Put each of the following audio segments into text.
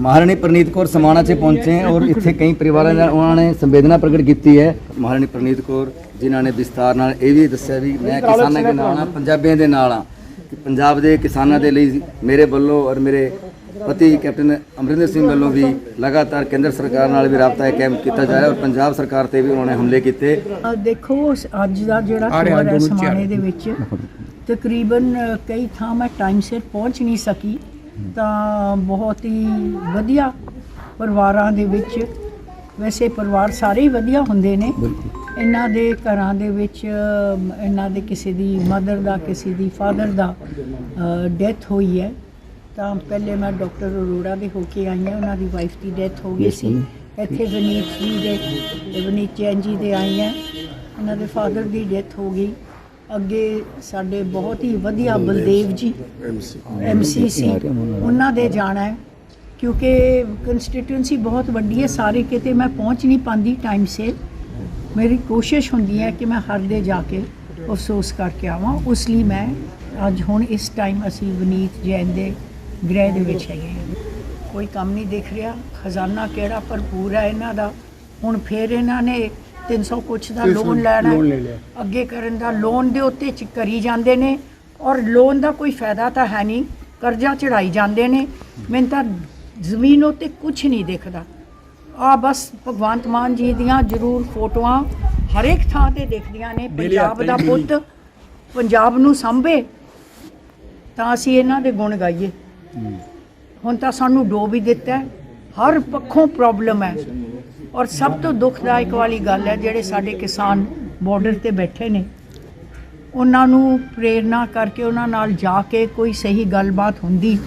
ਮਹਾਰਾਣੀ ਪ੍ਰਨੀਤ ਕੌਰ ਸਮਾਣਾ 'ਚ ਪਹੁੰਚੇ ਹੈ ਔਰ ਇੱਥੇ ਕਈ ਪਰਿਵਾਰਾਂ ਨਾਲ ਉਹਨਾਂ ਨੇ ਸੰਵੇਦਨਾ ਪ੍ਰਗਟ ਕੀਤੀ ਹੈ। ਮਹਾਰਾਣੀ ਪ੍ਰਨੀਤ ਕੌਰ ਜਿਨ੍ਹਾਂ ਨੇ ਵਿਸਤਾਰ ਨਾਲ ਇਹ ਵੀ ਦੱਸਿਆ ਵੀ ਮੈਂ ਕਿਸਾਨਾਂ ਦੇ ਨਾਲ ਹਾਂ ਪੰਜਾਬੀਆਂ ਦੇ ਨਾਲ ਹਾਂ ਕਿ ਪੰਜਾਬ ਦੇ ਕਿਸਾਨਾਂ ਦੇ ਲਈ ਮੇਰੇ ਵੱਲੋਂ ਔਰ ਮੇਰੇ ਪਤੀ ਕੈਪਟਨ ਅਮਰਿੰਦਰ ਸਿੰਘ ਵੱਲੋਂ ਵੀ ਲਗਾਤਾਰ ਕੇਂਦਰ ਸਰਕਾਰ ਨਾਲ ਵੀ ਰਾਬਤਾ ਹੈ ਕਾਇਮ ਕੀਤਾ ਜਾ ਰਿਹਾ ਔਰ ਪੰਜਾਬ ਸਰਕਾਰ ਤੇ ਵੀ ਉਹਨਾਂ ਨੇ ਹਮਲੇ ਕੀਤੇ। ਦੇਖੋ ਅੱਜ ਦਾ ਜਿਹੜਾ ਹੈ ਸਮਾਣੇ ਦੇ ਵਿੱਚ ਤਕਰੀਬਨ ਕਈ ਥਾਂ ਮੈਂ ਟਾਈਮ ਸਿਰ ਪਹੁੰਚ ਨਹੀਂ ਸਕੀ। ਤਾਂ ਬਹੁਤ ਹੀ ਵਧੀਆ ਪਰਿਵਾਰਾਂ ਦੇ ਵਿੱਚ ਵੈਸੇ ਪਰਿਵਾਰ ਸਾਰੇ ਹੀ ਵਧੀਆ ਹੁੰਦੇ ਨੇ। ਇਹਨਾਂ ਦੇ ਘਰਾਂ ਦੇ ਵਿੱਚ ਇਹਨਾਂ ਦੇ ਕਿਸੇ ਦੀ ਮਦਰ ਦਾ ਕਿਸੇ ਦੀ ਫਾਦਰ ਦਾ ਡੈਥ ਹੋਈ ਹੈ। ਤਾਂ ਪਹਿਲੇ ਮੈਂ ਡਾਕਟਰ ਅਰੋੜਾ ਦੇ ਹੋ ਕੇ ਆਈ ਹਾਂ ਉਹਨਾਂ ਦੀ ਵਾਈਫ ਦੀ ਡੈਥ ਹੋ ਗਈ ਸੀ। ਇੱਥੇ ਵਨੀਤ ਜੀ ਦੇ ਵਨੀਤ ਜੀ ਦੇ ਆਈ ਹਾਂ। ਉਹਨਾਂ ਦੇ ਫਾਦਰ ਦੀ ਡੈਥ ਹੋ ਗਈ। ਅੱਗੇ ਸਾਡੇ ਬਹੁਤ ਹੀ ਵਧੀਆ ਬਲਦੇਵ ਜੀ ਐਮਸੀ ਸੀ। ਉਹਨਾਂ ਦੇ ਜਾਣਾ ਹੈ, ਕਿਉਂਕਿ ਕੰਸਟੀਟਿਊਂਸੀ ਬਹੁਤ ਵੱਡੀ ਹੈ, ਸਾਰੇ ਕਿਤੇ ਮੈਂ ਪਹੁੰਚ ਨਹੀਂ ਪਾਉਂਦੀ ਟਾਈਮ ਸੇ ਮੇਰੀ ਕੋਸ਼ਿਸ਼ ਹੁੰਦੀ ਹੈ ਕਿ ਮੈਂ ਹਰ ਦੇ ਜਾ ਕੇ ਅਫਸੋਸ ਕਰਕੇ ਆਵਾਂ। ਉਸ ਲਈ ਮੈਂ ਅੱਜ ਹੁਣ ਇਸ ਟਾਈਮ ਅਸੀਂ ਵਿਨੀਤ ਜੈਨ ਦੇ ਗ੍ਰਹਿ ਦੇ ਵਿੱਚ ਹੈਗੇ ਹਾਂ। ਕੋਈ ਕੰਮ ਨਹੀਂ ਦਿਖ ਰਿਹਾ, ਖਜ਼ਾਨਾ ਕਿਹੜਾ ਭਰਪੂਰ ਹੈ ਇਹਨਾਂ ਦਾ। ਹੁਣ ਫੇਰ ਇਹਨਾਂ ਨੇ 300 ਕੁਛ ਦਾ ਲੋਨ ਲੈਣਾ। ਅੱਗੇ ਕਰਨ ਦਾ ਲੋਨ ਦੇ ਉੱਤੇ ਚ ਕਰੀ ਜਾਂਦੇ ਨੇ ਔਰ ਲੋਨ ਦਾ ਕੋਈ ਫਾਇਦਾ ਤਾਂ ਹੈ ਨਹੀਂ ਕਰਜ਼ਾ ਚੜਾਈ ਜਾਂਦੇ ਨੇ। ਮੈਨੂੰ ਤਾਂ ਜ਼ਮੀਨ ਉੱਤੇ ਕੁਝ ਨਹੀਂ ਦਿਖਦਾ। ਆ ਬਸ ਭਗਵੰਤ ਮਾਨ ਜੀ ਦੀਆਂ ਜ਼ਰੂਰ ਫੋਟੋਆਂ ਹਰੇਕ ਥਾਂ ਤੇ ਦਿਖਦੀਆਂ ਨੇ। ਪੰਜਾਬ ਦਾ ਪੁੱਤ ਪੰਜਾਬ ਨੂੰ ਸੰਭੇ ਤਾਂ ਅਸੀਂ ਇਹਨਾਂ ਦੇ ਗੁਣ ਗਾਈਏ। ਹੁਣ ਤਾਂ ਸਾਨੂੰ ਡੋਬ ਹੀ ਦਿੱਤਾ। ਹਰ ਪੱਖੋਂ ਪ੍ਰੋਬਲਮ ਹੈ। ਔਰ ਸਭ ਤੋਂ ਦੁਖਦਾਇਕ ਵਾਲੀ ਗੱਲ ਹੈ, ਜਿਹੜੇ ਸਾਡੇ ਕਿਸਾਨ ਬਾਰਡਰ ਤੇ ਬੈਠੇ ਨੇ, ਉਹਨਾਂ ਨੂੰ ਪ੍ਰੇਰਣਾ ਕਰਕੇ ਉਹਨਾਂ ਨਾਲ ਜਾ ਕੇ ਕੋਈ ਸਹੀ ਗੱਲਬਾਤ ਹੁੰਦੀ,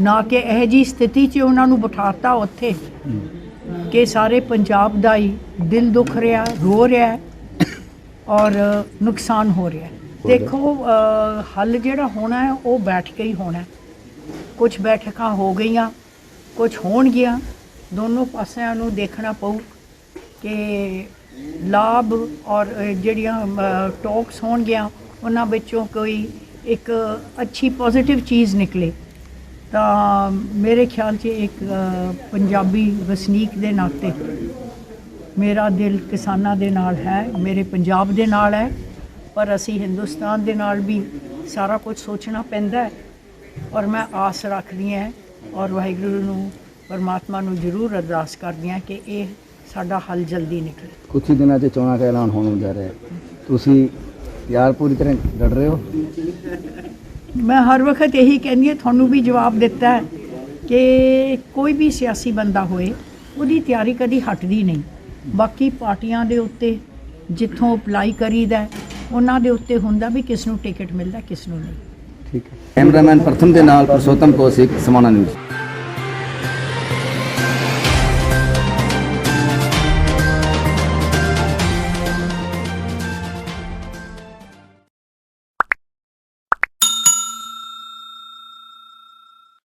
ਨਾ ਕਿ ਇਹ ਜੀ ਸਥਿਤੀ 'ਚ ਉਹਨਾਂ ਨੂੰ ਬਿਠਾਤਾ ਉੱਥੇ, ਕਿ ਸਾਰੇ ਪੰਜਾਬ ਦਾ ਹੀ ਦਿਲ ਦੁਖ ਰਿਹਾ, ਰੋ ਰਿਹਾ ਔਰ ਨੁਕਸਾਨ ਹੋ ਰਿਹਾ ਦੇਖੋ ਹੱਲ ਜਿਹੜਾ ਹੋਣਾ ਹੈ, ਉਹ ਬੈਠ ਕੇ ਹੀ ਹੋਣਾ ਹੈ। ਕੁਝ ਬੈਠਕਾਂ ਹੋ ਗਈਆਂ ਕੁਝ ਹੋਣਗੀਆਂ ਦੋਨੋਂ ਪਾਸਿਆਂ ਨੂੰ ਦੇਖਣਾ ਪਊ ਕਿ ਲਾਭ ਔਰ ਜਿਹੜੀਆਂ ਟਾਕਸ ਹੋਣਗੀਆਂ, ਉਹਨਾਂ ਵਿੱਚੋਂ ਕੋਈ ਇੱਕ ਅੱਛੀ ਪੋਜ਼ਿਟਿਵ ਚੀਜ਼ ਨਿਕਲੇ। ਤਾਂ ਮੇਰੇ ਖਿਆਲ 'ਚ ਇੱਕ ਪੰਜਾਬੀ ਵਸਨੀਕ ਦੇ ਨਾਤੇ ਮੇਰਾ ਦਿਲ ਕਿਸਾਨਾਂ ਦੇ ਨਾਲ ਹੈ, ਮੇਰੇ ਪੰਜਾਬ ਦੇ ਨਾਲ ਹੈ, ਪਰ ਅਸੀਂ ਹਿੰਦੁਸਤਾਨ ਦੇ ਨਾਲ ਵੀ ਸਾਰਾ ਕੁਝ ਸੋਚਣਾ ਪੈਂਦਾ ਹੈ ਔਰ ਮੈਂ ਆਸ ਰੱਖਦੀ ਹਾਂ ਔਰ ਵਾਹਿਗੁਰੂ ਨੂੰ ਪਰਮਾਤਮਾ ਨੂੰ ਜ਼ਰੂਰ ਅਰਦਾਸ ਕਰਦੀ ਹਾਂ ਕਿ ਇਹ ਸਾਡਾ ਹੱਲ ਜਲਦੀ ਨਿਕਲੇ। ਕੁਝ ਹੀ ਦਿਨਾਂ 'ਚ ਚੋਣਾਂ ਦਾ ਐਲਾਨ ਹੋਣ ਜਾ ਰਿਹਾ ਹੈ। ਤੁਸੀਂ ਯਾਰ ਪੂਰੀ ਤਰ੍ਹਾਂ ਡਟ ਰਹੇ ਹੋ? ਮੈਂ ਹਰ ਵਕਤ ਇਹੀ ਕਹਿੰਦੀ ਹਾਂ ਤੁਹਾਨੂੰ ਵੀ ਜਵਾਬ ਦਿੱਤਾ ਹੈ ਕਿ ਕੋਈ ਵੀ ਸਿਆਸੀ ਬੰਦਾ ਹੋਏ ਉਹਦੀ ਤਿਆਰੀ ਕਦੀ ਹਟਦੀ ਨਹੀਂ। ਬਾਕੀ ਪਾਰਟੀਆਂ ਦੇ ਉੱਤੇ ਜਿੱਥੋਂ ਅਪਲਾਈ ਕਰੀਦਾ ਉਹਨਾਂ ਦੇ ਉੱਤੇ ਹੁੰਦਾ ਵੀ ਕਿਸ ਨੂੰ ਟਿਕਟ ਮਿਲਦਾ ਕਿਸ ਨੂੰ ਨਹੀਂ। ਠੀਕ ਹੈ। ਕੈਮਰਾਮੈਨ ਪ੍ਰਥਮ ਦੇ ਨਾਲ ਪੁਰਸ਼ੋਤਮ ਕੋਸਿਕ ਸਮਾਣਾ ਨਿਊਜ਼।